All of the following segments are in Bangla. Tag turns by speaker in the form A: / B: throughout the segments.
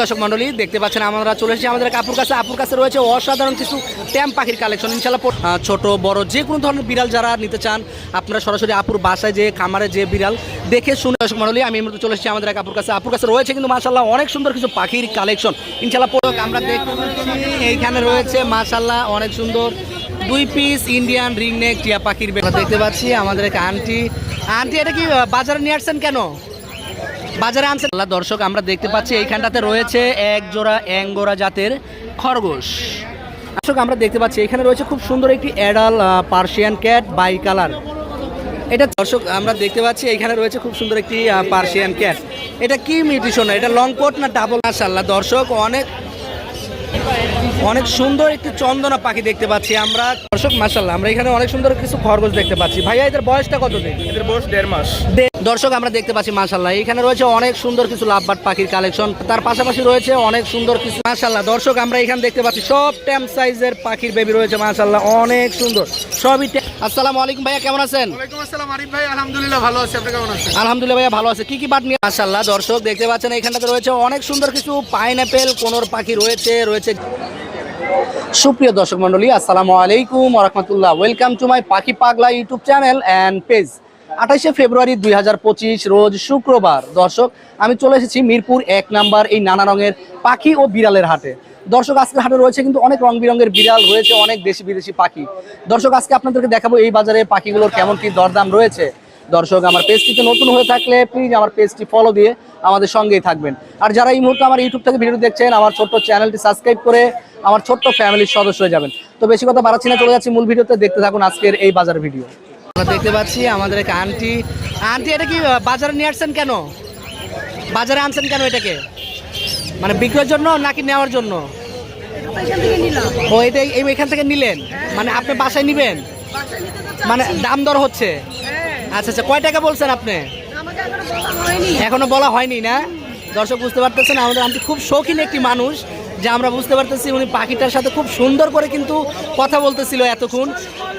A: দর্শক মন্ডলী দেখতে পাচ্ছেন আমরা চলে এসেছি আমাদের কাপুর কাছে। আপুর কাছে রয়েছে অসাধারণ কিছু ট্যাম্প পাখির কালেকশন ইনশাল্লাহ ছোট, বড়, যে কোনো ধরনের বিড়াল যারা নিতে চান, আপনারা সরাসরি আপুর বাসায় যে খামারে যে বিড়াল, দেখে শুনে দর্শক মন্ডলী আমি মুহূর্তে চলে এসেছি আমাদের এক আপুর কাছে। আপুর কাছে রয়েছে কিন্তু মাশাল্লাহ অনেক সুন্দর কিছু পাখির কালেকশন ইনশাল্লাহ আমরা দেখতে এইখানে রয়েছে মাশাল্লাহ অনেক সুন্দর দুই পিস ইন্ডিয়ান রিং নেক টিয়া পাখির দেখতে পাচ্ছি আমাদের এক আন্টি আন্টি এটা কি বাজারে নিয়ে আসছেন কেন? বাজারে আনছেন আল্লাহ দর্শক আমরা দেখতে পাচ্ছি এইখানটাতে রয়েছে এক জোড়া অ্যাঙ্গোরা জাতের খরগোশ। দর্শক আমরা দেখতে পাচ্ছি এখানে রয়েছে খুব সুন্দর একটি adult Persian cat bicolour. এটা দর্শক আমরা দেখতে পাচ্ছি এখানে রয়েছে খুব সুন্দর একটি পার্সিয়ান ক্যাট। এটা কি মিউটিশন? এটা লং কোট না ডাবল? মাশাল্লাহ দর্শক অনেক অনেক সুন্দর একটি চন্দনা পাখি দেখতে পাচ্ছি আমরা। দর্শক মাশাল্লাহ আমরা এখানে অনেক সুন্দর কিছু খরগোশ দেখতে পাচ্ছি। ভাইয়া এদের বয়সটা কত দিন?
B: এদের বয়স দেড় মাস।
A: দর্শক আমরা দেখতে পাচ্ছি মাশাল্লাহ এখানে রয়েছে অনেক সুন্দর কিছু লাভবাট পাখির কালেকশন। তার পাশাপাশি রয়েছে অনেক সুন্দর কিছু মাশাল্লাহ দর্শক আমরা এখানে দেখতে পাচ্ছি সব ট্যাম সাইজের পাখির বেবি রয়েছে মাশাল্লাহ অনেক সুন্দর। সবই আসসালামু আলাইকুম ভাইয়া কেমন আছেন?
B: আসসালাম আরিফ ভাই। আলহামদুলিল্লাহ ভালো আছি। আপনি কেমন আছেন?
A: আলহামদুলিল্লাহ ভাইয়া ভালো আছে। কি কি বাট নিয়ে মাশাল্লাহ দর্শক দেখতে পাচ্ছেন এখানটাতে রয়েছে অনেক সুন্দর কিছু পাইনঅ্যাপেল কোনোর পাখি রয়েছে রয়েছে। সুপ্রিয় দর্শক মন্ডলী আসসালামু আলাইকুম রহমতুল্লাহ। ওয়েলকাম টু মাই পাখি পাগলা ইউটিউব চ্যানেল অ্যান্ড পেজ আঠাশে ফেব্রুয়ারি দুই হাজার পঁচিশ, রোজ শুক্রবার। দর্শক, আমি চলে এসেছি মিরপুর এক নাম্বার এই নানা রঙের পাখি ও বিড়ালের হাটে। দর্শক, আজকের হাটে রয়েছে কিন্তু অনেক রং বিরঙের বিড়াল, রয়েছে অনেক দেশি বিদেশি পাখি। দর্শক, আজকে আপনাদেরকে দেখাবো এই বাজারে পাখিগুলোর কেমন কি দরদাম রয়েছে। দর্শক, আমার পেজটিতে নতুন হয়ে থাকলে প্লিজ আমার পেজটি ফলো দিয়ে আমাদের সঙ্গেই থাকবেন। আর যারা এই মুহূর্তে আমার ইউটিউব থেকে ভিডিও দেখছেন, আমার ছোট্ট চ্যানেলটি সাবস্ক্রাইব করে আমার ছোট্ট ফ্যামিলির সদস্য হয়ে যাবেন। তো বেশি কথা বাড়াচ্ছি না, চলে যাচ্ছি মূল ভিডিওতে দেখতে থাকুন আজকের এই বাজার ভিডিও আমরা দেখতে পাচ্ছি আমাদের এক আন্টি আন্টি এটা কি বাজারে নিয়ে আসছেন কেন? বাজারে আনছেন কেন এটাকে? মানে বিক্রয়ের জন্য নাকি নেওয়ার জন্য? ও এটা এই এখান থেকে নিলেন? মানে আপনি বাসায় নিবেন? মানে দাম দর হচ্ছে? আচ্ছা আচ্ছা কয় টাকা বলছেন আপনি? এখনও বলা হয়নি। না? দর্শক বুঝতে পারতেছেন, আমাদের আন্টি খুব শৌখিন একটি মানুষ। যে আমরা বুঝতে পারতেছি, উনি পাখিটার সাথে খুব সুন্দর করে কিন্তু কথা বলতেছিল এতক্ষণ।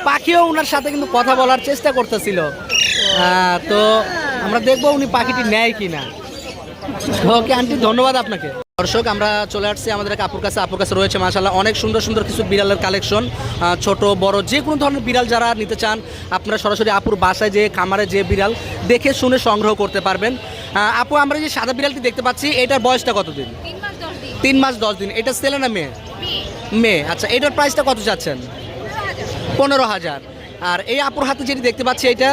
A: পাখিও ওনার সাথে কিন্তু কথা বলার চেষ্টা করতেছিল। তো আমরা দেখব উনি পাখিটি নেয় কিনা। ওকে, আন্টি, ধন্যবাদ আপনাকে। দর্শক, আমরা চলে আসছি আমাদের আপুর কাছে। আপুর কাছে রয়েছে মাশাল্লাহ অনেক সুন্দর সুন্দর কিছু বিড়ালের কালেকশন ছোট, বড়, যে কোনো ধরনের বিড়াল যারা নিতে চান, আপনারা সরাসরি আপুর বাসায় যে খামারে যে বিড়াল দেখে শুনে সংগ্রহ করতে পারবেন। আপু, আমরা যে সাদা বিড়ালটি দেখতে পাচ্ছি, এটার বয়সটা কতদিন?
C: তিন মাস, দশ দিন।
A: এটা ছেলে না মেয়ে? মেয়ে। আচ্ছা এটার প্রাইসটা কত চাচ্ছেন? পনেরো হাজার। আর এই আপুর হাতে যেটি দেখতে পাচ্ছি এটা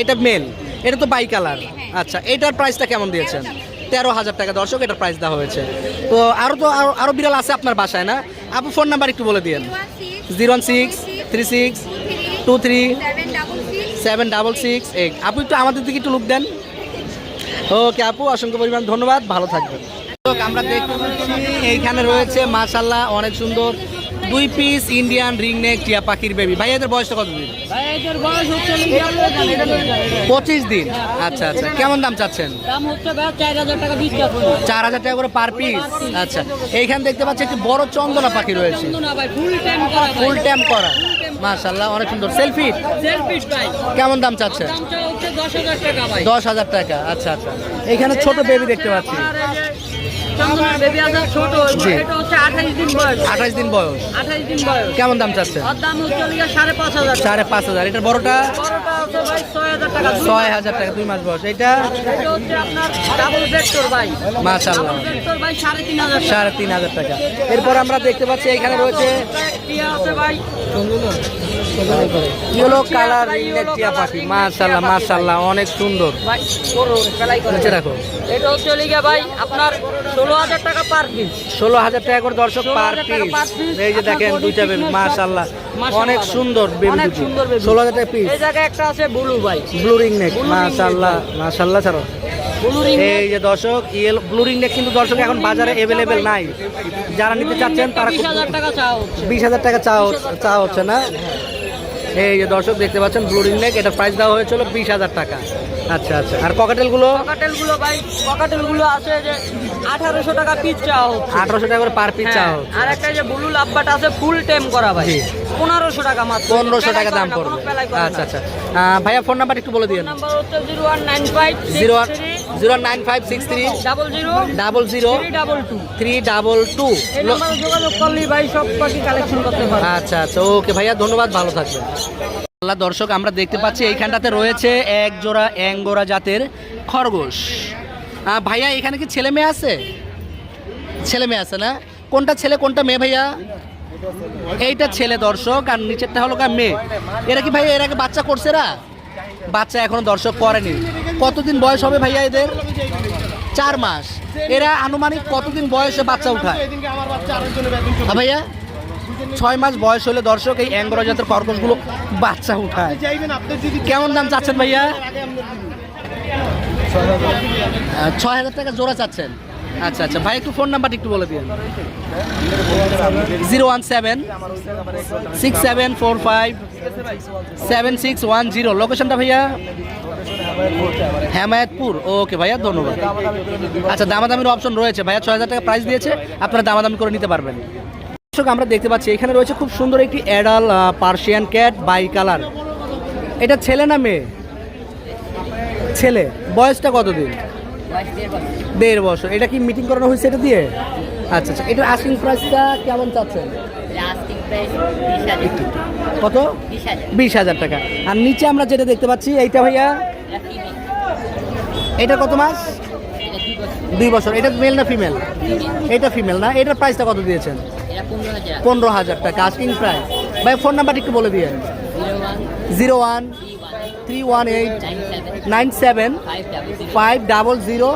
A: এটা মেল এটা তো বাই কালার আচ্ছা এটার প্রাইসটা কেমন দিয়েছেন? তেরো হাজার টাকা। দর্শক, এটার প্রাইস দেওয়া হয়েছে। তো আরও তো আরও আরও বিড়াল আছে আপনার বাসায়, না? আপু ফোন নাম্বার একটু বলে দিন zero one six, three six, two three,
C: seven double six,
A: eight. আপু, একটু আমাদের দিকে একটু লুক দেন। ওকে, আপু, অসংখ্য পরিমাণ ধন্যবাদ। ভালো থাকবেন। আমরা দেখতে পাচ্ছি এইখানে রয়েছে মাশাল্লাহ অনেক সুন্দর দুই পিস ইন্ডিয়ান রিং নেক টিয়া পাখির বেবি ভাই এদের বয়সটা কত দিন
D: এদের বয়স হচ্ছে
A: পঁচিশ দিন। আচ্ছা আচ্ছা। কেমন দাম চাচ্ছেন?
D: চার হাজার টাকা
A: করে পার পিস আচ্ছা এইখানে দেখতে পাচ্ছি একটি বড় চন্দনা পাখি রয়েছে।
D: ফুল টাইম করা
A: মাশাল্লাহ অনেক সুন্দর। সেলফি কেমন দাম চাচ্ছেন?
D: দশ হাজার টাকা
A: আচ্ছা আচ্ছা। এখানে ছোট বেবি দেখতে পাচ্ছি।
D: বেবি ছোট এটা হচ্ছে দিন বয়স।
A: আঠাশ দিন বয়স।
D: আঠাইশ দিন বয়স।
A: কেমন দাম চাচ্ছে
D: ওর দাম হচ্ছে লিগে সাড়ে পাঁচ হাজার। টাকা
A: সাড়ে পাঁচ হাজার। এটার বড়টা?
D: বড়টা হচ্ছে ভাই ছয় হাজার টাকা দুই
A: মাস। বয়স। এটা
D: সাড়ে তিন হাজার টাকা।
A: এরপর আমরা দেখতে পাচ্ছি এখানে রয়েছে
D: টিয়া আছে ভাই।
A: ইয়েলো কালার রিংনেক টিয়া পাখি। মাশাল্লাহ মাশাল্লাহ অনেক সুন্দর। নিচে রাখো
D: এটা হচ্ছে লিগে ভাই আপনার ষোলো হাজার টাকা পার পিস
A: ষোলো হাজার টাকা করে দর্শক পার
D: 16,000
A: পিস এই যে দেখেন দুইটা বেবি
D: মাশাআল্লাহ।
A: অনেক সুন্দর বেবি
D: অনেক
A: দুটি।
D: সুন্দর baby।
A: ষোলো হাজার টাকা পিস
D: এই জায়গায় একটা আছে ব্লু ভাই।
A: ব্লু রিং নেক মাশাল্লাহ মাশাল্লাহ ছাড়ো। এই যে দর্শক ইয়েল ব্লুরিং নেক কিন্তু দর্শক এখন বাজারে অ্যাভেলেবেল নাই। যারা নিতে চাচ্ছেন তারা
D: বিশ হাজার টাকা
A: চা হচ্ছে। না। এই যে দর্শক দেখতে পাচ্ছেন ব্লু রিং নেক এটা প্রাইস দেওয়া হয়েছিল বিশ হাজার টাকা। আচ্ছা আচ্ছা। আর
D: ককাটেলগুলো পকাটেলগুলো ভাই পকাটেলগুলো আছে যে আঠারোশো টাকা পিস চাওয়া হচ্ছে
A: আঠারোশো টাকা করে পার পিস
D: হ্যাঁ,
A: চাওয়া হচ্ছে
D: আর একটা যে ব্লু লাভবাট আছে ফুল টেম করা ভাই। পনেরোশো টাকা মাত্র।
A: পনেরোশো টাকা দাম পড়বে। আচ্ছা আচ্ছা। ভাইয়া ফোন নাম্বার একটু বলে দিন
D: নাম্বার হচ্ছে zero one nine five
A: zero one zero nine five six three
D: double zero
A: double zero
D: double two
A: three double two
D: যোগাযোগ ভাই সব পাখি কালেকশন করতে পারবে।
A: আচ্ছা আচ্ছা ওকে ভাইয়া ধন্যবাদ ভালো থাকবেন। আল্লাহ দর্শক আমরা দেখতে পাচ্ছি এইখানটাতে রয়েছে এক জোড়া অ্যাঙ্গোরা জাতের খরগোশ। ভাইয়া এখানে কি ছেলে মেয়ে আছে? ছেলে মেয়ে আছে না? কোনটা ছেলে কোনটা মেয়ে ভাইয়া? এইটা ছেলে দর্শক আর নিচেরটা হলো গা মেয়ে। এরা কি ভাইয়া এর আগে বাচ্চা করছে এরা? বাচ্চা এখনও দর্শক করেনি। কতদিন বয়স হবে ভাইয়া এদের? চার মাস। এরা আনুমানিক কতদিন বয়সে বাচ্চা উঠায়? হ্যাঁ ভাইয়া? ছয় মাস বয়স হলে দর্শক এই অ্যাঙ্গোরা জাতের কর্কশগুলো বাচ্চা উঠায়। কেমন দাম চাচ্ছেন ভাইয়া? ছয় হাজার টাকা জোড়া চাচ্ছেন। আচ্ছা আচ্ছা। ভাই, একটু ফোন নাম্বারটা একটু বলে দিন zero one seven six seven four five seven six one zero. লোকেশনটা ভাইয়া? হেমায়তপুর। ওকে ভাইয়া, ধন্যবাদ। আচ্ছা দামাদামির অপশন রয়েছে। ভাইয়া, ছয় হাজার টাকা প্রাইস দিয়েছে। আপনারা দামাদামি করে নিতে পারবেন। দর্শক, আমরা দেখতে পাচ্ছি, এখানে রয়েছে খুব সুন্দর একটি adult Persian cat bicolour এটা ছেলে না মেয়ে? ছেলে। বয়সটা কতদিন? দেড় বছর। এটা কি মিটিং করানো হয়েছে এটা দিয়ে? আচ্ছা আচ্ছা। এটার আস্কিং প্রাইসটা কেমন চাচ্ছেন কত? বিশ হাজার। টাকা। আর নিচে আমরা যেটা দেখতে পাচ্ছি এইটা ভাইয়া? এটা কত মাস? দুই বছর। এটা মেল না ফিমেল এটা ফিমেল না? এটার প্রাইসটা কত দিয়েছেন? পনেরো হাজার। টাকা আস্কিং প্রাইস ভাই ফোন নাম্বারটা একটু বলে দিয়ে। Zero one three one eight nine seven five double zero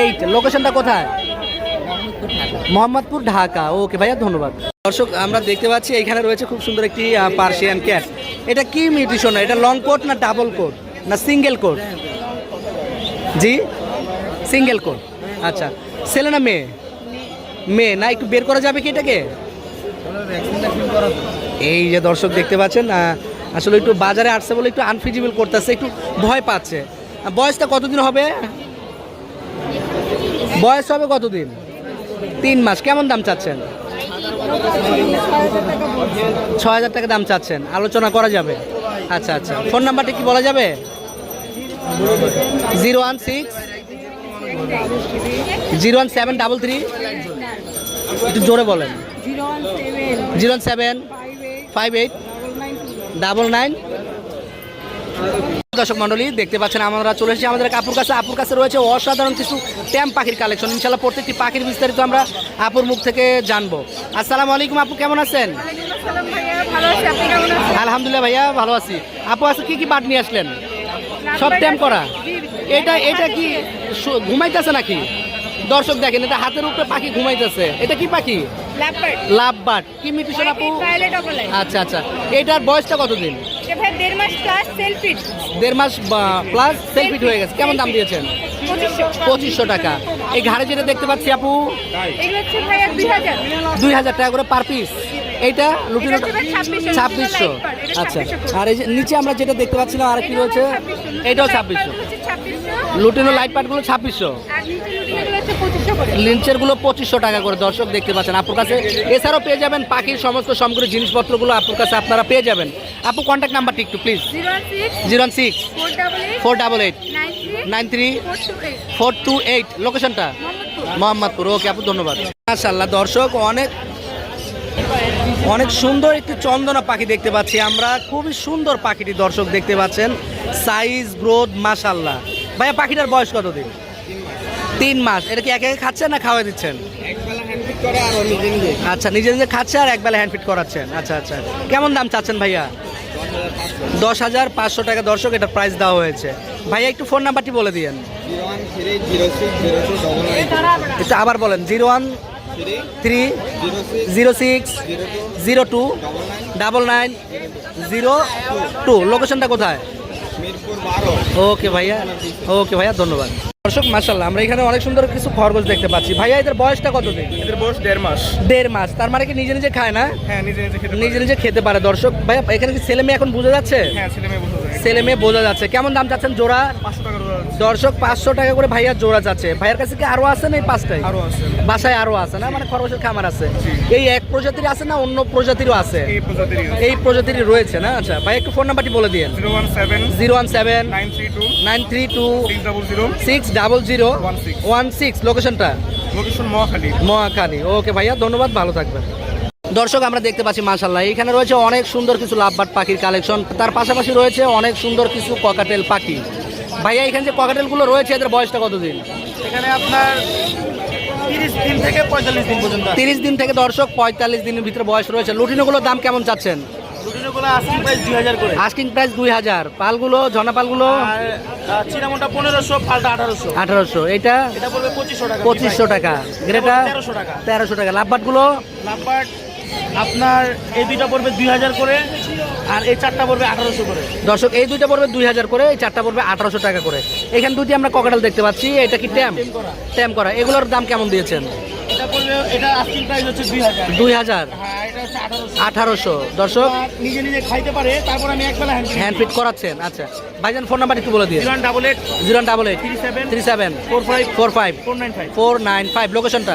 A: eight লোকেশনটা কোথায়? মোহাম্মদপুর ঢাকা। ওকে ভাইয়া, ধন্যবাদ। দর্শক, আমরা দেখতে পাচ্ছি এখানে রয়েছে খুব সুন্দর একটি পার্সিয়ান ক্যাট এটা কি মিউটিশন? এটা লং কোট না ডাবল কোট না সিঙ্গেল কোট জি? সিঙ্গেল কোট আচ্ছা। ছেলে না মেয়ে? মেয়ে। না, একটু বের করা যাবে কি এটাকে? এই যে দর্শক দেখতে পাচ্ছেন আসলে একটু বাজারে আসছে বলে একটু আনফিজিবল করতেছে একটু ভয় পাচ্ছে। বয়সটা কতদিন হবে? বয়স হবে কতদিন? তিন মাস। কেমন দাম চাচ্ছেন? ছ হাজার টাকা দাম চাচ্ছেন। আলোচনা করা যাবে। আচ্ছা আচ্ছা। ফোন নাম্বারটা কি বলা যাবে? Zero one six zero one seven double three. একটু জোরে বলেন। Zero one seven five eight double nine. দর্শক মন্ডলী দেখতে পাচ্ছেন আমরা চলে এসেছি আমাদের আপুর কাছে। আপুর কাছে রয়েছে অসাধারণ কিছু ট্যাম পাখির কালেকশন। ইনশাল্লাহ প্রত্যেকটি পাখির বিস্তারিত আমরা আপুর মুখ থেকে জানব। আসসালামু আলাইকুম আপু, কেমন আছেন? আলহামদুলিল্লাহ ভাইয়া, ভালো আছি। আপু আছে কি কি বাট নিয়ে আসলেন? সব ট্যাম করা? এটা এটা কি ঘুমাইতেছে নাকি? দর্শক দেখেন, এটা হাতের উপরে পাখি ঘুমাইতেছে। এটা কি পাখি?
C: ল্যাপার্ড
A: লাভ বাট কি মিউটেশন আপু আচ্ছা আচ্ছা। এটার বয়সটা কতদিন?
C: দেড় মাস ক্লাস সেলফিট
A: দেড় মাস প্লাস সেলফিট হয়ে গেছে। কেমন দাম দিয়েছেন?
C: পঁচিশশো।
A: টাকা। এই ঘাড়ে যেটা দেখতে পাচ্ছি আপু
C: দুই হাজার।
A: টাকা করে পার পিস এইটা
C: 2600,
A: ছাব্বিশশো আচ্ছা। আর এই যে নিচে আমরা যেটা দেখতে পাচ্ছিলাম আর কি রয়েছে। এটাও ছাব্বিশশো।
C: ছাব্বিশশো।
A: লুটিনো লাইট পাটগুলো ছাব্বিশশো। লিঞ্চেরগুলো পঁচিশশো টাকা করে দর্শক দেখতে পাচ্ছেন। আপুর কাছে এছাড়াও পেয়ে যাবেন পাখির সমস্ত সামগ্রী জিনিসপত্রগুলো আপুর কাছে আপনারা পেয়ে যাবেন। আপু কন্ট্যাক্ট নাম্বারটি একটু please
C: zero one six four double eight nine three four two eight
A: লোকেশনটা?
C: মোহাম্মদপুর।
A: মোহাম্মদপুর ওকে আপু ধন্যবাদ। মাশাল্লাহ দর্শক অনেক অনেক সুন্দর একটি চন্দনা পাখি দেখতে পাচ্ছি আমরা। খুবই সুন্দর পাখিটি দর্শক দেখতে পাচ্ছেন। সাইজ গ্রোথ মাশাল্লাহ ভাইয়া পাখিটার বয়স কতদিন তিন মাস। এটা কি একে একে খাচ্ছেন না খাওয়া দিচ্ছেন? আচ্ছা নিজে নিজে খাচ্ছে আর একবেলা হ্যান্ড ফিট করাচ্ছেন। আচ্ছা আচ্ছা। কেমন দাম চাচ্ছেন ভাইয়া? দশ হাজার পাঁচশো টাকা। দর্শক এটা প্রাইস দেওয়া হয়েছে। ভাইয়া একটু ফোন নাম্বারটি বলে দিয়েন। একটু আবার বলেন। Zero one three zero six zero two. Double nine. Zero two. লোকেশনটা কোথায়? ওকে ভাইয়া ওকে ভাইয়া ধন্যবাদ। দর্শক মাসাল্লাহ আমরা এখানে অনেক সুন্দর কিছু খরগোশ দেখতে পাচ্ছি। ভাইয়া এদের বয়সটা কত দিন?
B: এদের বয়স দেড় মাস।
A: দেড় মাস। তার মানে কি নিজে নিজে খায় না?
B: হ্যাঁ নিজে নিজে খেতে
A: নিজে নিজে খেতে পারে। দর্শক ভাইয়া এখানে কি ছেলে মেয়ে এখন বোঝা যাচ্ছে?
B: হ্যাঁ ছেলে মেয়ে বসে থাকে
A: ছেলে মেয়ে বোঝা যাচ্ছে। কেমন দাম চাচ্ছেন জোড়া?
B: পাঁচশো যাচ্ছে
A: দর্শক পাঁচশো টাকা করে ভাইয়ার জোড়া যাচ্ছে। ভাইয়ার কাছে কি আরও আছে না এই পাঁচটাই?
B: আরও আছে।
A: বাসায় আরও আছে না? মানে খরগোশের খামার আছে। এই এক প্রজাতির আছে না অন্য প্রজাতিরও আছে?
B: এই প্রজাতির
A: রয়েছে না? আচ্ছা ভাই একটু ফোন নাম্বারটি বলে দিন
B: zero one seven nine three two six double zero.
A: One six. লোকেশনটা?
B: লোকেশন মহাখালী।
A: মহাখালী। ওকে ভাইয়া ধন্যবাদ ভালো থাকবেন। দর্শক আমরা দেখতে পাচ্ছি মাশাল্লাহ এখানে রয়েছে অনেক সুন্দর কিছু লাভবাট পাখির কালেকশন। তার পাশাপাশি রয়েছে অনেক সুন্দর কিছু ককাটেল পাখি। ভাইয়া এখানে যে ককাটেলগুলো রয়েছে এদের বয়সটা কতদিন?
B: এখানে আপনার তিরিশ দিন থেকে পঁয়তাল্লিশ দিন
A: তিরিশ দিন থেকে দর্শক পঁয়তাল্লিশ দিনের ভিতরে বয়স রয়েছে। লুটিনোগুলোর দাম কেমন চাচ্ছেন?
B: আস্কিং প্রাইস দুই হাজার
A: পালগুলো ঝর্ণা পালগুলো?
B: পনেরোশো পাল্টা আঠারোশো।
A: আঠারোশো। এটা
B: পঁচিশশো টাকা।
A: পঁচিশশো টাকা। গ্রেটা
B: তেরোশো টাকা।
A: লাভবাটগুলো?
B: নাম্বার আপনার এই দুইটা পড়বে দুই হাজার করে আর এই চারটা পড়বে আঠারোশো করে।
A: দর্শক এই দুইটা পড়বে দুই হাজার করে এই চারটা পড়বে আঠারোশো টাকা করে। এখানে দুটি আমরা ককাটাল দেখতে পাচ্ছি এটা কি ট্যাম ট্যাম করা। এগুলোর দাম কেমন দিয়েছেন?
B: দুই হাজার।
A: দুই
B: হ্যাঁ আঠারোশো।
A: দর্শক।
B: নিজে নিজে খাইতে পারে তারপর আমি একবেলা হ্যান্ড
A: হ্যান্ড ফিট করাচ্ছেন। আচ্ছা। ভাইজান ফোন নাম্বার একটু বলে দিয়ে
B: zero double eight.
A: Zero double eight.
B: Three seven.
A: Three seven.
B: Four five.
A: Four five.
B: Four nine five.
A: Four nine five. লোকেশনটা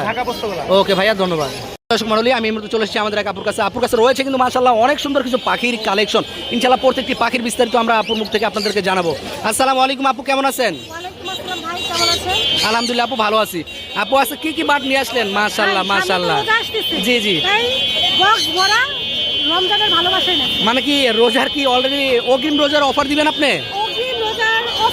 A: ওকে ভাইয়া ধন্যবাদ। দর্শক মন্ডলী আমি মুহূর্তে চলে এসেছি আমাদের এক আপুর কাছে। আপুর কাছে রয়েছে কিন্তু মাশাল্লাহ অনেক সুন্দর কিছু পাখির কালেকশন ইনশাল্লাহ প্রত্যেকটি পাখির বিস্তারিত আমরা আপুর মুখ থেকে আপনাদেরকে জানাব। আসসালামু আলাইকুম আপু কেমন আছেন? আলহামদুলিল্লাহ আপু ভালো আছি। আপু আছে কি কি বাট নিয়ে আসলেন? মাশাল্লাহ
C: তো
A: মাশাল্লাহ জি জি। মানে কি রোজার কি অলরেডি অগ্রিম রোজার অফার দিবেন আপনি?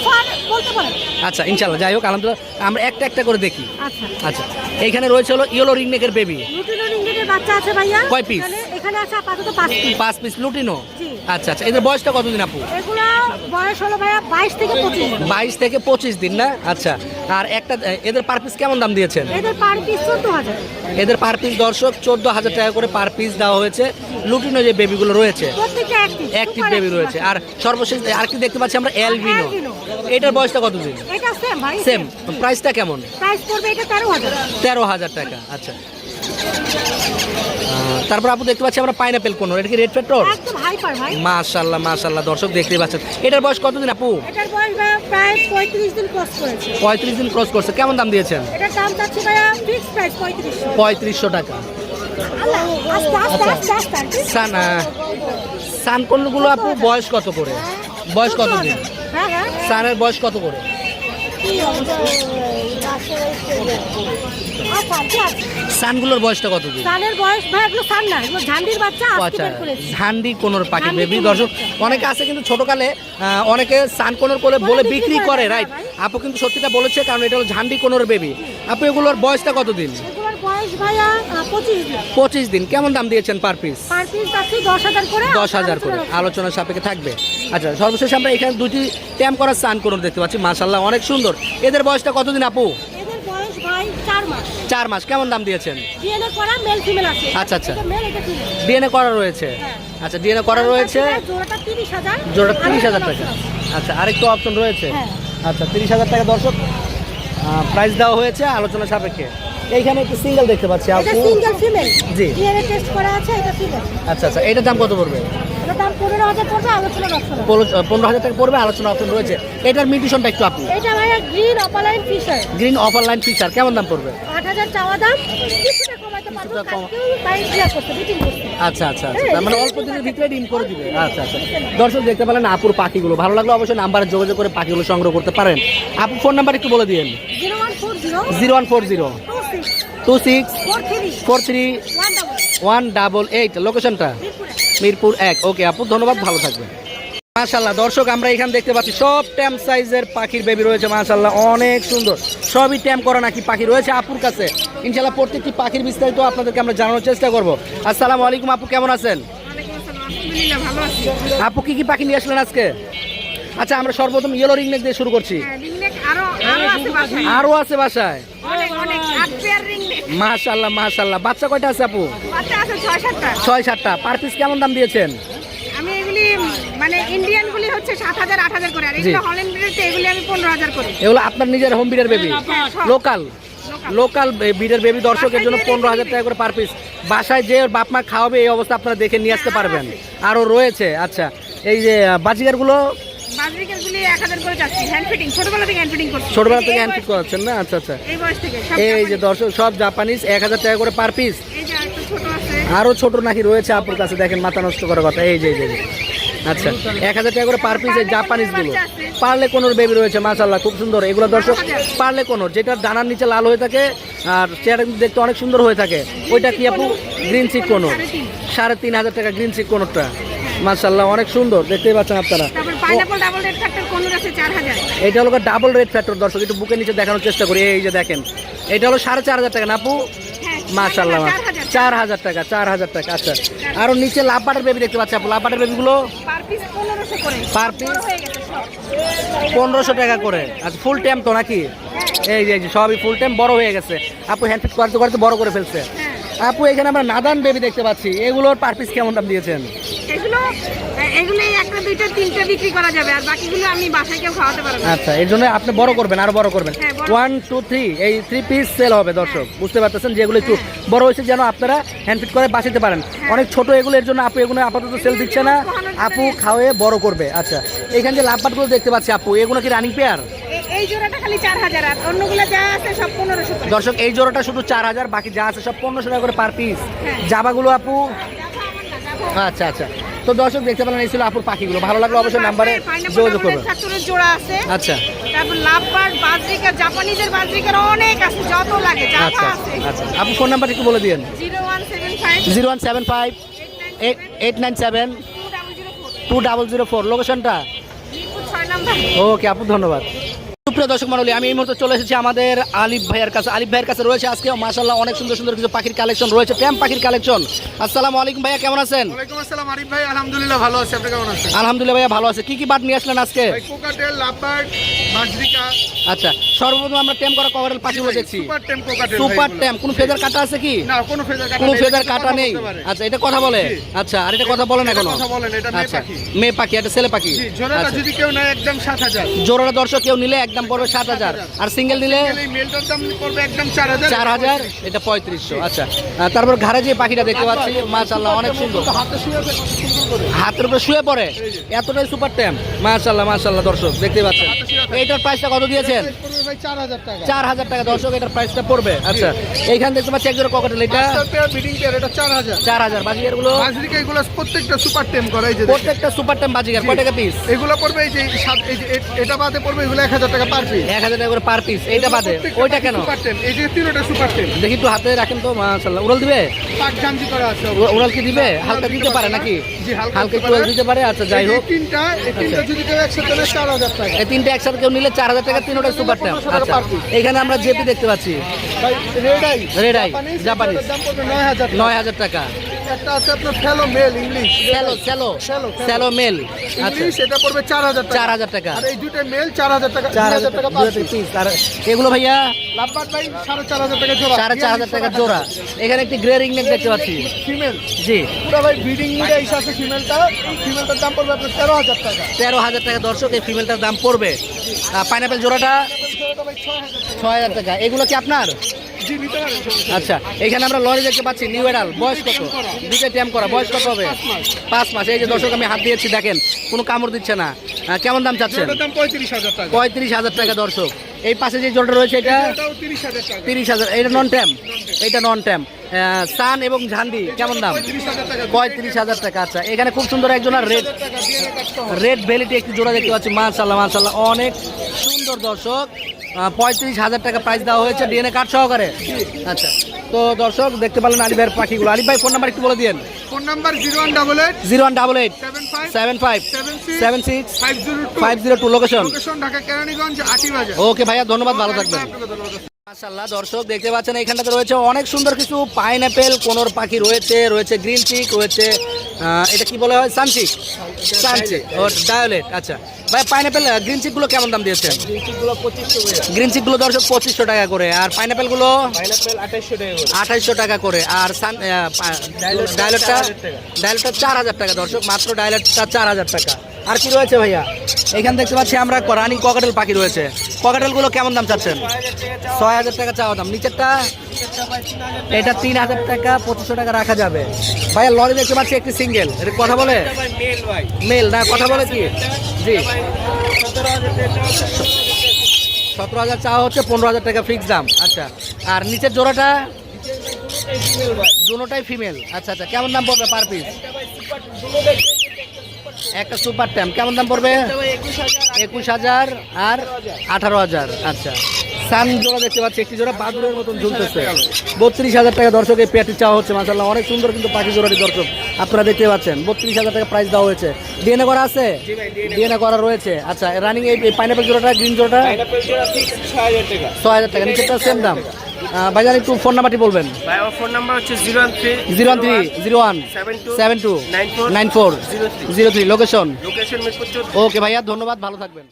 C: অফার বলতে পারেন?
A: আচ্ছা ইনশাল্লাহ যাই হোক আলহামদুলিল্লাহ আমরা একটা একটা করে দেখি।
C: আচ্ছা।
A: আচ্ছা এইখানে রয়েছে হলো ইয়েলো রিংনেকের বেবি
C: লুটিনো রিঙ্গিটের বাচ্চা আছে ভাইয়া।
A: কয় piece?
C: এখানে- আছে আপাতত পিস
A: পাঁচ পিস লুটিনো? আচ্ছা আচ্ছা এদের বয়সটা কতদিন আপু?
C: এগুলো বয়স হলো ভাইয়া বাইশ থেকে পঁচিশ
A: থেকে দিন না? আচ্ছা আর একটা এদের পার পিস কেমন দাম দিয়েছেন?
C: এদের পার পিস চোদ্দ হাজার।
A: এদের পার পিস দর্শক চোদ্দ হাজার টাকা করে পার পিস দেওয়া হয়েছে। লুটিনো যে বেবিগুলো রয়েছে
C: প্রত্যেকটা অ্যাক্টিভ
A: অ্যাক্টিভ বেবি রয়েছে। আর সর্বশেষ আর কি দেখতে পাচ্ছি আমরা? Albino
C: Albino।
A: এটার বয়সটা কতদিন
C: এটা সেম ভাই
A: সেম প্রাইসটা কেমন?
C: প্রাইস পড়বে এটা তেরো হাজার।
A: তেরো হাজার টাকা আচ্ছা। তারপর আপু দেখতে পাচ্ছি আমরা পাইনাপেল কোন এটা কি রেড পেট্রোল
C: একদম হাইপার ভাই।
A: মাশাল্লাহ মাশাল্লাহ দর্শক দেখতে পাচ্ছেন। এটার বয়স কতদিন আপু?
C: এটার বয়স প্রায় পঁয়ত্রিশ দিন ক্রস করেছে।
A: পঁয়ত্রিশ দিন ক্রস করছে। কেমন দাম দিয়েছেন?
C: এটার দাম চাচ্ছি ভাইয়া ফিক্স প্রাইস পঁয়ত্রিশশো।
A: পঁয়ত্রিশশো টাকা।
C: কি।
A: সান সানকনগুলো আপু? বয়স কত করে? বয়স কত দিন?
C: হ্যাঁ হ্যাঁ।
A: সানের বয়স কত করে। সানগুলোর বয়সটা কত দিন?
C: সানের বয়স ভাই এগুলো সান না এগুলো ঝান্ডির বাচ্চা
A: আচ্ছা ঝান্ডি কোনোর পাখি বেবি দর্শক অনেকে আছে কিন্তু ছোটকালে অনেকে সান কোনোর করে বলে বিক্রি করে রাইট আপু কিন্তু সত্যিটা বলেছে কারণ এটা হলো ঝান্ডি কোনোর বেবি। আপু এগুলোর বয়সটা কত দিন?
C: পঁচিশ দিন।
A: কেমন দাম দিয়েছেন পার পিস
C: দশ হাজার করে
A: আলোচনার সাপেক্ষে থাকবে। আচ্ছা সর্বশেষ আমরা এখানে দুটি ট্যাম করা সান কোনোর দেখতে পাচ্ছি। মাশাল্লাহ অনেক সুন্দর। এদের বয়সটা কতদিন আপু?
C: চার মাস।
A: কেমন দাম দিয়েছেন?
C: ডিএনএ করা মেল ফিমেল আছে।
A: আচ্ছা, আচ্ছা। ডিএনএ করা রয়েছে?
C: হ্যাঁ।
A: আচ্ছা ডিএনএ করা রয়েছে? জোড়া তিরিশ হাজার। টাকা। আচ্ছা আরেকটু অপশন রয়েছে?
C: হ্যাঁ।
A: আচ্ছা তিরিশ হাজার টাকা দর্শক প্রাইস দেওয়া হয়েছে আলোচনা সাপেক্ষে। এইখানে একটু সিঙ্গেল দেখতে পাচ্ছি
C: এটা
A: আপু।
C: সিঙ্গেল ফিমেল
A: জি।
C: ডিএনএ টেস্ট করা আছে এটা ফিমেল
A: আচ্ছা আচ্ছা এটার দাম কত পড়বে?
C: পনেরো হাজার পড়বে আলোচনা
A: পনেরো পনেরো হাজার টাকা পড়বে আলোচনা অপশন রয়েছে। এটার মিউটিশনটা একটু আপনি।
C: এটা ভাইয়া গ্রিন ফিশার
A: কেমন দাম পড়বে?
C: আট হাজার চাওয়া দাম
A: আচ্ছা আচ্ছা আচ্ছা। মানে অল্প দিনের ভিতরে ডিম করে দিবে। আচ্ছা আচ্ছা। দর্শক দেখতে পেলেন আপুর পাখিগুলো। ভালো লাগলে অবশ্যই নাম্বারে যোগাযোগ করে পাখিগুলো সংগ্রহ করতে পারেন। আপু ফোন নাম্বার একটু বলে দিন
C: zero one four zero two six four three one double
A: eight. লোকেশনটা?
C: মিরপুরে
A: এক। ওকে আপু ধন্যবাদ ভালো থাকবেন। মাশাল্লাহ দর্শক আমরা এখানে দেখতে পাচ্ছি সব ট্যাম সাইজের পাখির বেবি রয়েছে মাশাল্লাহ অনেক সুন্দর। সবই ট্যাম করা নাকি পাখি রয়েছে আপুর কাছে। ইনশাল্লাহ প্রত্যেকটি পাখির বিস্তারিত আপনাদেরকে আমরা জানানোর চেষ্টা করব। আসসালামু আলাইকুম আপু কেমন আছেন? আপু কি কি পাখি নিয়ে আসলেন আজকে? আচ্ছা আমরা সর্বপ্রথম ইয়েলো রিংনেক দিয়ে শুরু করছি।
C: বাসায়
A: আরও আছে বাসায়? মাশাল্লাহ মাশাল্লাহ বাচ্চা কয়টা আছে আপু?
C: বাচ্চা আছে ছয় সাতটা।
A: পার পিস কেমন দাম দিয়েছেন?
C: আমি এগুলি মানে ইন্ডিয়ান গুলি হচ্ছে সাত হাজার আট হাজার করে। আর এগুলো হল্যান্ড ব্রিডের এগুলি আমি পনেরো হাজার করে।
A: এগুলো আপনার নিজের হোম বিডের বেবি
C: হ্যাঁ,
A: লোকাল লোকাল বিডের বেবি দর্শকের জন্য পনেরো হাজার টাকা করে পার পিস বাসায় যে বাপ মা খাওয়াবে এই অবস্থা আপনারা দেখে নিয়ে আসতে পারবেন। আরও রয়েছে। আচ্ছা এই যে বাজিগারগুলো
C: বাজরিকের গুলি করে যাচ্ছি হ্যান্ড ফিটিং ছোটবেলা থেকে হ্যান্ড ফিটিং করছি।
A: ছোটবেলা থেকে হ্যান্ড
C: বয়স-
A: করাচ্ছেন না? আচ্ছা আচ্ছা।
C: এই বয়স থেকে
A: এই যে দর্শক সব জাপানিজ এক হাজার টাকা করে পার পিস
C: এই যে একটা ছোট আছে।
A: আরও ছোট নাকি রয়েছে আপুর কাছে? দেখেন মাথা নষ্ট করার কথা। এই যে এই যে আচ্ছা এক হাজার টাকা করে পার পিস এই জাপানিজগুলো। পারলে কোনোর বেবি রয়েছে মাশাল্লাহ খুব সুন্দর। এগুলো দর্শক পারলে কোনোর। যেটা ডানার নিচে লাল হয়ে থাকে আর চেহারা কিন্তু দেখতে অনেক সুন্দর হয়ে থাকে। ওইটা কি আপু? গ্রিন চিক কোনো। সাড়ে তিন। হাজার টাকা গ্রিন চিক কোনোটা মাশাল্লাহ অনেক সুন্দর দেখতেই পাচ্ছেন আপনারা। এটা হলো ডাবল রেড ফ্যাক্টর দর্শক একটু বুকের নিচে দেখানোর চেষ্টা করি। এই যে দেখেন এটা হলো সাড়ে চার হাজার টাকা না আপু
C: হ্যাঁ
A: মাশাল্লাহ
C: চার হাজার।
A: টাকা চার হাজার টাকা আচ্ছা। আরও নিচে লাভবাটের বেবি দেখতে পাচ্ছি আপু লাভবাটের বেবিগুলো
C: পার পিস পনেরোশো হয়ে
A: টাকা করে। আচ্ছা ফুল টাইম তো নাকি? এই যে সবই ফুল টাইম বড় হয়ে গেছে। আপু হ্যান্ডফিট করতে করতে বড় করে ফেলছে।
C: হ্যাঁ।
A: আপু এখানে আমরা নাদান বেবি দেখতে পাচ্ছি। এগুলোর পার পিস কেমন দাম দিয়েছেন?
C: এগুলো এগুলো এই একটা দুইটা তিনটা বিক্রি করা যাবে আর বাকিগুলো আমি বাসায় কেউ খাওয়াতে পারব
A: আচ্ছা এর জন্য আপনি বড় করবেন আরও বড় করবেন।
C: হ্যাঁ,
A: ওয়ান টু থ্রি এই থ্রি পিস সেল হবে দর্শক। বুঝতে পারতেছেন যেগুলো একটু বড় হয়েছে যেন আপনারা হ্যান্ড ফিট করে বাঁচাতে পারেন। অনেক ছোট এগুলো এর জন্য আপু এগুলো আপাতত সেল দিচ্ছে না। আপু খাওয়ে বড় করবে। আচ্ছা এখানে যে লাভবাটগুলো দেখতে পাচ্ছি আপু এগুলো কি রানিং পেয়ার
C: এই জোড়াটা খালি চার হাজার আর অন্যগুলো যা আছে সব পনেরোশো করে।
A: দর্শক এই জোড়াটা শুধু চার হাজার বাকি যা আছে সব পনেরোশো টাকা করে পার পিস
C: হ্যাঁ।
A: জামাগুলো আপু? আচ্ছা আচ্ছা। তো দর্শক দেখতে পেলেন এই ছিল আপুর পাখিগুলো। ভালো লাগল অবশ্যই নাম্বারে যোগাযোগ করবেন।
C: জোড়া আছে
A: আচ্ছা।
C: তারপর লাভবার্ড বাজরিকার জাপানিজের বাজরিকার অনেক আছে যত লাগে যা
A: আচ্ছা আচ্ছা। আপু ফোন নাম্বার একটু বলে দিন
C: zero one seven five
A: zero one seven five eight eight nine seven
C: two double zero four
A: two? Double zero four লোকেশনটা ওকে আপু ধন্যবাদ। সুপ্রিয় দর্শক মন্ডলী আমি এই মুহূর্তে চলে এসেছি আমাদের আলিফ ভাইয়ের কাছে। আলিফ ভাইয়ের কাছে রয়েছে আজকে মাসাল্লাহ অনেক সুন্দর সুন্দর কিছু পাখির কালেকশন রয়েছে ট্যাম্প পাখির কালেকশন আসসালামু আলাইকুম ভাইয়া কেমন আছেন?
E: আসসালাম আরিফ ভাই আলহামদুলিল্লাহ ভালো আছি আপনি কেমন আছেন?
A: আলহামদুলিল্লাহ ভাইয়া ভালো আছে। কি কি বাট নিয়ে আসলেন আজকে?
E: কোকাটেল লাভবার্ড
A: আচ্ছা সর্বপ্রথম আমরা করা কভারেল পাখিগুলো দেখছি।
E: Super tame cockatiel
A: super tame কোনো ফেদার কাটা আছে কি?
E: না কোনো ফেজার কাটা
A: কোনো ফেদার কাটা নেই। আচ্ছা এটা কথা বলে। আচ্ছা আর এটা কথা বলেন
E: এটা
A: এখনও
E: কথা বলেন, এটা মেয়ে
A: আচ্ছা
E: পাখি।
A: মেয়ে পাখি এটা ছেলে পাখি।
E: জি জোড়াটা
A: আচ্ছা।
E: যদি কেউ নেয় একদম সাত হাজার।
A: জোড়াটা দর্শক কেউ নিলে একদম পড়বে সাত হাজার। আর সিঙ্গেল নিলে
E: চার হাজার।
A: এটা পঁয়ত্রিশশো আচ্ছা। তারপর ঘাড়ে যে পাখিটা দেখতে পাচ্ছি মাছ আল্লাহ অনেক সুন্দর। হাতের উপরে শুয়ে পড়ে? এতটাই সুপার ট্যাম মাশাল্লাহ মাশাল্লাহ দর্শক দেখতে পাচ্ছেন। এইটার প্রাইসটা কত দিয়েছেন?
E: চার হাজার টাকা।
A: দর্শক এটার প্রাইসটা পড়বে। আচ্ছা এইখানে দেখতে পাচ্ছি একজোড়া ককাটেল এটা
E: চার হাজার।
A: এগুলো?
E: প্রত্যেকটা সুপার টেম করা এই যে
A: প্রত্যেকটা সুপার ট্যাম বাজিকার কয় টাকা পিস
E: এগুলো পড়বে এই যে এটা বাদে পড়বে এগুলো এক হাজার টাকা পার পিস
A: এক হাজার টাকা করে পার পিস এইটা বাদে? ওইটা কেন?
E: সুপার টেম এই যে তিনটা সুপার টেম
A: দেখি একটু হাতে রাখেন তো মাশাল্লাহ। উড়াল দিবে?
E: পাক জামজি করা আছে?
A: উড়াল কি দিবে? হালকা দিতে পারে নাকি?
E: জি, হালকা
A: হালকা একটু দিতে পারে আচ্ছা যাই হোক।
E: তিনটা তিনটা যদি কেউ একসাথে নেয় চার হাজার টাকা।
A: এই তিনটে একসাথে কেউ নিলে চার হাজার টাকা তিনটা সুপার ট্যাম আচ্ছা এখানে আমরা জেপি দেখতে পাচ্ছি।
E: রেড আই জাপানিজ পড়বে নয় হাজার
A: নয় হাজার টাকা।
E: একটা আছে আপনার fallow male English
A: shallow shallow
E: Shallow, shallow।
A: Male আচ্ছা।
E: ইংলিশ এটা পড়বে চার হাজার টাকা।
A: টাকা।
E: আর এই দুটো মেল চার হাজার টাকা
A: চার
E: দুই
A: হাজার টাকা
E: পার
A: পিস আর এগুলো ভাইয়া?
E: ভাই টাকা জোড়া।
A: টাকা এখানে একটি গ্রে রিং নেক দেখতে পাচ্ছি।
E: ফিমেল
A: জি।
E: পুরো ভাই ব্রিডিং ফিমেলটা ফিমেলটার দাম পড়বে আপনার তেরো হাজার টাকা।
A: তেরো হাজার টাকা দর্শক এই ফিমেলটার দাম পড়বে। পাইনাপেল জোড়াটা
E: ছয় হাজার টাকা।
A: এগুলো কি আপনার? আচ্ছা এখানে আমরা লরি দেখতে পাচ্ছি নিউ এডাল বয়স কত? দুইটা ট্যাম করা বয়স কত হবে? পাঁচ মাস। এই যে দর্শক আমি হাত দিয়েছি দেখেন কোনো কামড় দিচ্ছে না। কেমন দাম চাচ্ছেন?
E: পঁয়ত্রিশ হাজার টাকা।
A: দর্শক। এই পাশে যে জোড়াটা রয়েছে এটা
E: তিরিশ হাজার
A: এটা নন ট্যাম এটা নন ট্যাম সান এবং ঝান্ডি কেমন দাম? পঁয়ত্রিশ হাজার টাকা। আচ্ছা। এখানে খুব সুন্দর একজন আর রেড রেড ভ্যালিটি একটি জোড়া দেখতে পাচ্ছি মাশাল্লাহ মাশাল্লাহ অনেক সুন্দর দর্শক। পঁয়ত্রিশ হাজার টাকা প্রাইস দেওয়া হয়েছে ডিএনএ কার্ড সহকারে। আচ্ছা তো দর্শক দেখতে পারলেন আলিফ ভাইয়ের পাখিগুলো। আলিফ ভাই ফোন নাম্বার একটু বলে দিন
E: phone number zero one double eight
A: zero one double eight
E: seven five
A: seven
E: six five zero two
A: location
E: Dhaka Keraniganj
A: okay ভাইয়া ধন্যবাদ ভালো থাকবেন। মাশাল্লাহ দর্শক দেখতে পাচ্ছেন এখানটাতে রয়েছে অনেক সুন্দর কিছু পাইনঅ্যাপেল কোনোর পাখি রয়েছে রয়েছে গ্রিন চিক রয়েছে এটা কি বলা হয়? সানচিক সানচিক ও ডায়োলেট আচ্ছা। ভাই পাইনঅ্যাপেল গ্রিন চিকগুলো কেমন দাম দিয়েছেন? গ্রিন চিকগুলো দর্শক পঁচিশশো টাকা করে আর পাইনঅ্যাপেলগুলো আঠাইশশো টাকা করে। আর সান ডায়লটটা ডায়লটটা চার হাজার টাকা দর্শক মাত্র ডায়লটটা চার হাজার টাকা। আর কি রয়েছে ভাইয়া? এখানে দেখতে পাচ্ছি আমরা রানিং ককাটেল পাখি রয়েছে। ককাটেলগুলো কেমন দাম চাচ্ছেন? ছয় হাজার টাকা চাওয়া দাম। নিচেরটা, এটা তিন হাজার টাকা, পঁচিশশো টাকা রাখা যাবে। ভাইয়া, লরি দেখতে পাচ্ছি একটি সিঙ্গেল এটা কথা বলে? মেল না, কথা বলে কি? জি। সতেরো হাজার চাওয়া হচ্ছে, পনেরো হাজার টাকা ফিক্স দাম। আচ্ছা আর নিচের জোড়াটা? দুটোটাই ফিমেল আচ্ছা আচ্ছা কেমন দাম পড়বে পার পিস একটা সুপার ট্যাম কেমন দাম পড়বে? একুশ হাজার আর আঠারো হাজার। আচ্ছা। সান জোড়া দেখতে পাচ্ছি একটি জোড়া বাদুরের মতন ঝুলতেছে। বত্রিশ হাজার টাকা দর্শক এই পেয়ারটি চাওয়া হচ্ছে মাসাল্লাহ অনেক সুন্দর কিন্তু পাখি জোড়াটি দর্শক আপনারা দেখতে পাচ্ছেন। বত্রিশ হাজার টাকা প্রাইস দেওয়া হয়েছে। ডিএনএ করা আছে? ডিএনএ করা রয়েছে। আচ্ছা রানিং এই পাইনাপেল জোড়াটা গ্রিন জোড়াটা? ছয় হাজার টাকা। নিচেরটা সেম দাম। ভাইজান একটু ফোন নাম্বারটি বলবেন।
F: ভাই আমার ফোন নাম্বার হচ্ছে zero one three
A: zero one three zero one
F: seven two nine four zero three
A: location okay ভাইয়া ধন্যবাদ ভালো থাকবেন।